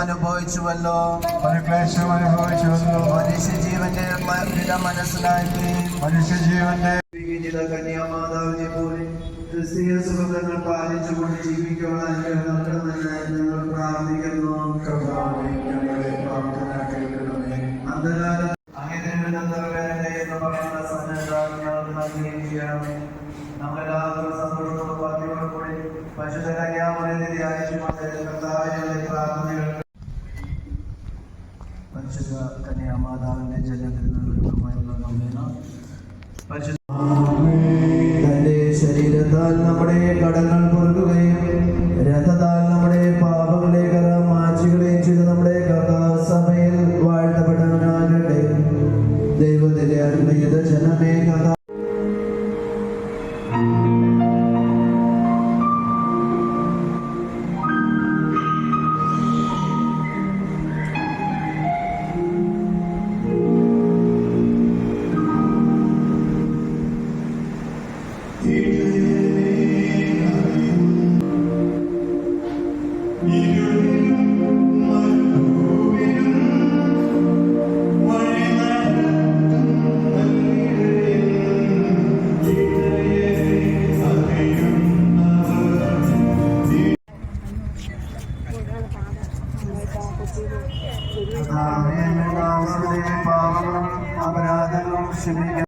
അനുഭവിച്ചുവല്ലോ. പരക്ലേശം അനുഭവിച്ചുവല്ലോ. മനുഷ്യ ജീവന്റെ വില മനസ്സിലാക്കി. മനുഷ്യജീവന്റെ കന്യാമാതാവിനെ പോലെ ക്രിസ്തീയ സുഹൃത്തുക്കൾ പാലിച്ചുകൊണ്ട് ജീവിക്കുവാൻ ഞങ്ങൾ പ്രാർത്ഥിക്കുന്നു. ഞങ്ങളുടെ പ്രാർത്ഥന കേൾക്കണമേ അങ്ങനെയുള്ളവരെ എന്ന് പറയുന്ന സന്നദ്ധാജ്ഞകൾ നൽകിയിരിക്കുകയാണ്. നമ്മളെല്ലാവരും പരിശുദ്ധ കന്യാമനെ ധ്യാനിച്ചുകൊണ്ട് കർത്താവിനെ പ്രാർത്ഥനകൾ പരിശുദ്ധ കന്യാമാതാവിന്റെ ജന്മദിനങ്ങളുമായുള്ള നൊവേന പരിശുദ്ധ തന്റെ ശരീരത്താൽ നമ്മുടെ കടങ്ങൾ പൊറുക്കുകയും രഥത്താൽ നമ്മുടെ പാപങ്ങളെ കറ മാറ്റുകയും ചെയ്ത് നമ്മുടെ കർത്താവ് സഭയിൽ വാഴ്ത്തപ്പെട്ടവനാകട്ടെ ദൈവത്തിന്റെ അനുഗ്രഹീത ജനമേ കഥ പാപങ്ങളും അപരാധങ്ങളും ക്ഷമിക്കണം